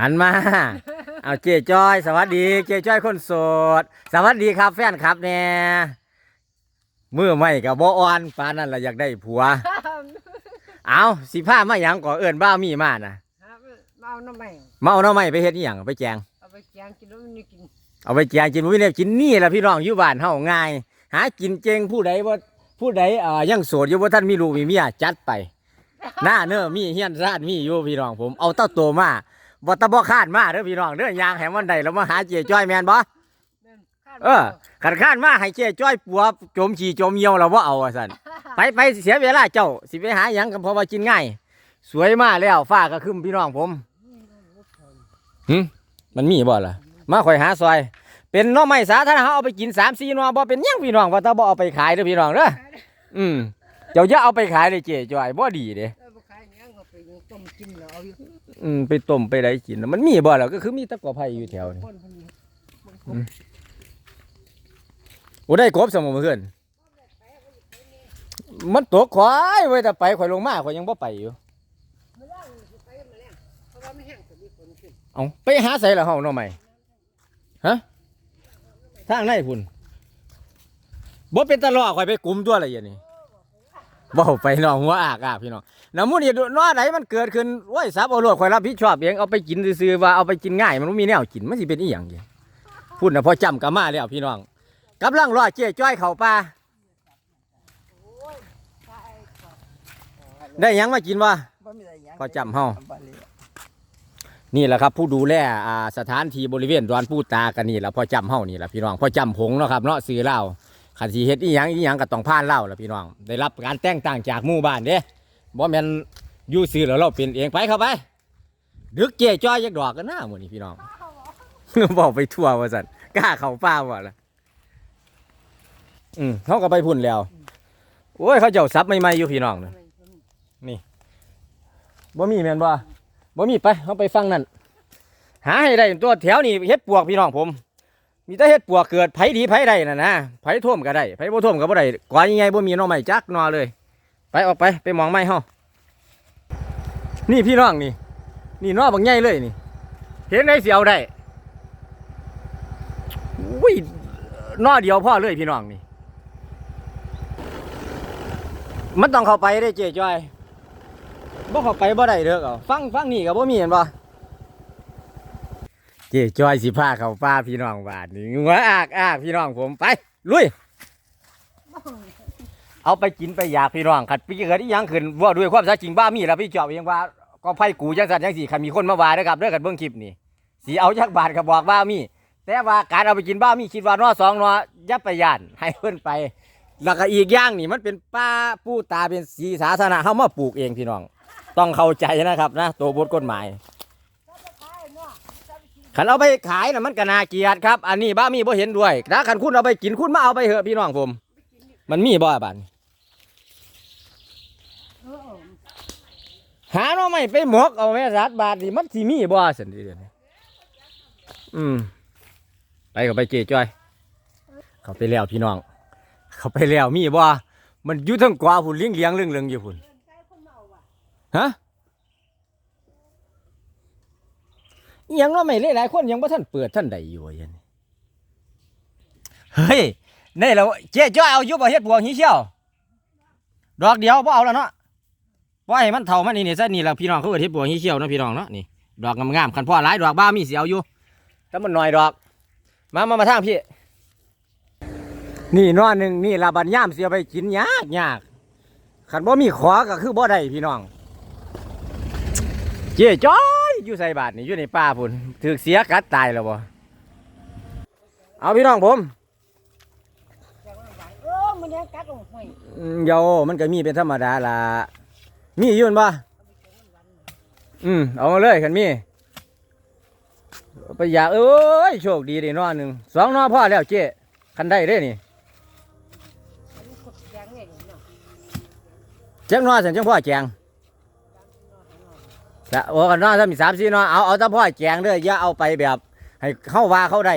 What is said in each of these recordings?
หันมา เอาเจจ้อย สวัสดี เจจ้อยคนโสด สวัสดีครับแฟนครับแน่มือไม่กับบ่อ่อนปานนั่นละอยากได้ผัว เอาสิผ้ามาหยังก่อเอิ้นบ้าวมีมานะเมาน้ำไม่มาเอาหน้าไม้ไปเฮ็ดอีหยังไปแจงเอาไปแกงกินแล้วมันนี่กินเอาไปแจงกินบ่มีแนวกินนี่ล่ะพี่น้องอยู่บ้านเฮาง่าย หากินเจงผู้ใดบ่ผู้ใดเอ่อยังโสดอยู่บ่ท่านมีลูกมีเมียจัดไป หน้าเน้อมีเฮียนซ่านมีอยู่พี่น้องผมเอาเต้าโตมาบ่ตะบ่คาดมาเด้อพี่น้องเด้อยางแหมวันใดแล้วมาหาเจจ้อยแม่นบ่นั่นข้าวเออขันข้านมาให้เจ้จ้อยปัวโจมฉี่โจมเหี่ยวเราว่าเอาอะสันไปไปเสียเวลาเจ้าสิไปหาหยังกันเพราะว่ากินง่าย สวยมากแล้วฟ้าก็ขึ้นพี่น้องผมหึมันมีบ่ล่ะมาคอยหาซอย เป็นหน้อไม้สาธารณะเขาเอาไปกินสามสี่หนอบ่เป็นหยังพี่น้องว่าถ้าบ่เอาไปขายเด้อพี่น้องเด้ออืม เจ้าอย่าเอาไปขายเลยเจ๊จ้อยบ่ดีเด้เออบ่ขายหยังก็ไปต้มกินแล้วเอาอยู่อืมไปต้มไปได้กินน่ะมันมีบ่ล่ะก็คือมีแตะกอไผ่อยู่แถวนี้คนพวกนี้มันคอืงมโอ้ได้กบสมองเพื่อนมันตกควายไว้แต่ไปข่อยลงมาข่อยยังบ่ไปอยู่ไม่ได้สิไปมาแล้วเพราะว่าไม่แห้งก็มีฝนขึ้นเอาไปหาใส่ละเฮาเนาะไหมฮะทางไหนพุ่นบ่เป็นตะลอข่อยไปกลุ่มตัวอะไรอย่างนี้ บ่ไปน้องหัวอากอากพี่น้องน้ำมูนี่นอไหนมันเกิดขึ้นโอ้ยซับเอาโลดข่อยรับผิดชอบเองเอาไปกินซื่อๆว่าเอาไปกินง่ายมันบ่มีแนวกินมันสิเป็นอีหยังเดียพุ่นน่ะพอจำกะมาแล้วพี่น้องกำลังรอเจ๊จ้อยเข้าป่าได้หยังมากินวะบ่มีอะไรหยังพอจำเฮาบ่เลยนี่แหละครับผู้ดูแลอ่าสถานที่บริเวณดอนปูตากันนี่แหละพ่อจำเฮานี่แหละพี่น้องพ่อจำผงเนาะครับเนาะซื้อเหล้า ขันสีเฮ็ดอีหยังอีหยังก็ต้องผ่านเล้าละพี่น้อง ได้รับการแต่งตั้งจากหมู่บ้านเด้บ่แม่นอยู่ซื้อแล้วเราเป็นเองไปเข้าไป ดึกเจ๊จ้อยยักดอกกันหน้าหมื้อนี้พี่น้อง บอกไปทั่วว่าซั่นกล้าเข้าป่าบ่ล่ะอืมเขาก็ไปพุ่นแล้ว โอ้ยเขาเจ้าซับใหม่ๆอยู่พี่น้องนะบ่มีแม่นบ่บ่มีไปเอาไปฟังนั่นหาให้ได้ตัวแถวนี่เฮ็ดปวกพี่น้องผม มีแต่เฮ็ดปวกเกิดไผดีไผได้น่ะนะไผท่วมก็ได้ไผบ่ท่วมก็บ่ได้กว่ายังไงบ่มีน่อไม้จักนอเลย ไปออกไปไปมองไม้เฮานี่พี่น้องนี่ นี่นอบักใหญ่เลยนี่ เห็นได้สิเอาได้อุ้ยนอเดียวพ่อเลยพี่น้องนี่ มันต้องเข้าไปได้เจ๊จ้อยบ่เข้าไปบ่ได้เด้อเอาฟังฟังนี่ก็บ่มีเห็นบ่ เจ๊จอยสิพาเขาป่าพี่น้องบานนี่งัวอากอากพี่น้องผมไปลุยเอาไปกินไปอยากพี่น้องขัดปีเกิดอีหยังขึ้นว่าด้วยความสัตย์จริงบ้ามีแล้วพี่เจอบเองว่าก็ไผกูจังซั่นจังสี่คันมีคนมาว่าเด้อครับเด้อกันเบิ่งคลิปนี่สิเอาจักบาทก็บบอกบ้ามี แต่ว่าการเอาไปกินบ้ามีคิดว่านอสองนอยับไปยานให้เพิ่อนไปแล้วก็อีกอย่างนี่มันเป็นป่าปู้ตาเป็นสีสาธารณะเฮามาปลูกเองพี่น้อง ต้องเข้าใจนะครับนะ ตัวบทกฎหมาย ขันเอาไปขายนะมันก็น่าเกลียดครับ อันนี้บ้ามีบ่เห็นด้วยถ้าขันคุณเอาไปกินคุณมาเอาไปเหอะพี่น้องผม มันมีบ่บันหาเราไม่ไปหมกเอาแม่รัดบาทนี่มันสิมีบ่สันดีเดี๋ยวนี้อืมไปก็ไปเจจ้อย เขาไปแล้วพี่น้อง เขาไปแล้วมีบ่มันอยู่ทั้งกว่าพุ่นเลี้ยงเลี้ยงเรื่องเรื่องอยู่พุ่นฮะอิห ยังว่าไม่หลายคนยังบ่ท่านเปิดท่านใดอยู่ยันเฮ้ยนี่แล้วเจ๊จ้อยเอาอยู่บ่เฮ็ดบวงหีเชี่ยวดอกเดียวบ่เอาแล้วเนาะปล่อยให้มันเท่ามันนี่นี่ซะนี่ล่ะพี่น้องเขาเอิ้นเฮ็ดบวงหีเชี่ยวนะพี่น้องเนาะนี่ดอกงามๆคันพ่อหลายดอกบ้ามีเสิเอาอยู่แต่มันน้อยดอก มามามาทางพี่นี่นอหนึ่งนี่ล่ะบัดยามสิเอาไปกินยากยากคันบ่มีขอก็คือบ่ได้พี่น้อง เจ๊จ้อย อยู่ใส่บาทนี่อยู่ในป่าพุ่นถือเสียกัดตายแล้วบ่เอาพี่น้องผมจังว่าหวานเออมันยังกัดลงห้วยอืมเดี๋ยวมันก็มีเป็นธรรมดาล่ะมีอยู่นั่นบ่อืมเอามาเลยคันมีไปอยากเอ้ยโชคดีเด้นอหนึ่งสองนอพ่อแล้วเจ๊คันได้เด้นี่อันนี้กดแกงไงเนาะ แจ้งนอสันจังพ่อแจง แต่โอ้กันนอถ้ามีสามสี่นอเอาเอาถ้าพ่อแจงเด้ออย่าเอาไปแบบ ให้เข้าว่าเข้าได้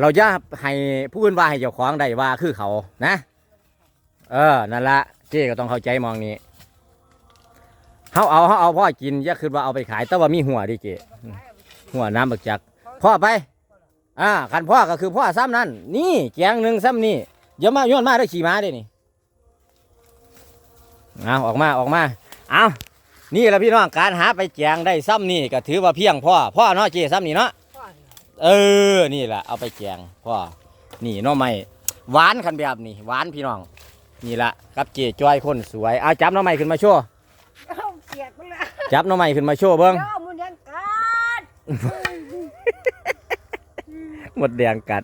เราจะให้ผู้อื่นว่าให้เจ้าของได้ว่าคือเขานะ เออนั่นละเจ๊ก็ต้องเข้าใจมองนี้เฮาเอาเฮาเอาพ่อกินอย่าคิดว่าเอาไปขาย แต่ว่ามีหัวดิเจ๊หัวน้ำบักจักพ่อไปอ่าคันพ่อก็คือพ่อซ้ำนั่นนี่แกงหนึ่งซ้ำนี่อย่ามาย้อนมาได้ขี่ม้าเด้นี่เอาออกมาออกมาเอา นี่แหละพี่น้องการหาไปแจงได้ซ้ำนี่ก็ถือว่าเพียงพ่อพ่อเนาะเจซ้ำนี่เนาะพ่อนี่เออนี่แหละเอาไปแกงพ่อนี่หน้อไม้หวานคันแบบนี้หวานพี่น้อง นี่ละกับเจจ้อยคนสวยเอาจับหน้อไม้ขึ้นมาโชว์เอาเกียดมันละจับหน้อไม้ขึ้นมาโชว์เบิ้งเดี๋ยวมันยังกัดหมดแดงกัด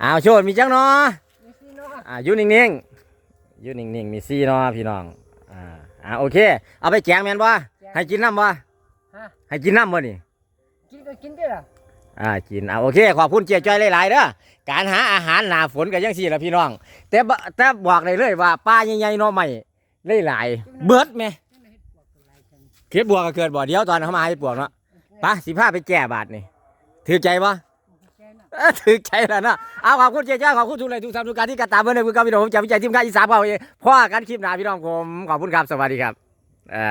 เอาโชว์มีจังเนาะมีสิเนาะอ่าอยู่นิ่งๆอยู่นิ่งๆมีซี่เนาะพี่น้อง อ่าอ่าโอเค เอาไปแกงแม่นบ่ให้กินน้ำบ่ฮะให้กินน้ำบ่นี่กินก็กินได้ล่ะอ่ากินอ่าโอเคขอบคุณเจียจ้อยหลายๆเด้อการหาอาหารหนาฝนก็ยังสี่ละพี่น้อง แต่บแต่บอกเลยเลยว่าปลาใหญ่ๆหน้อใหม่หลายๆเบิดไหมเก็บบวกก็เกิดบ่อเดียวตอนเขามาให้บวกเนาะไปะสิพาไปแก่บาทนี่ถือใจปะแค่นั้น เออถือใจแล้วนะเอาขอบคุณเจ้าขอบคุณทุกเลยทุกท่านทุกการที่กระตามเบอร์ในึ่งคุณกำลังผมจะวิจัยทีมการอีสานเปล่าพ่อกันคลิปหนาพี่น้องผมขอบคุณครับสวัสดีครับอ่า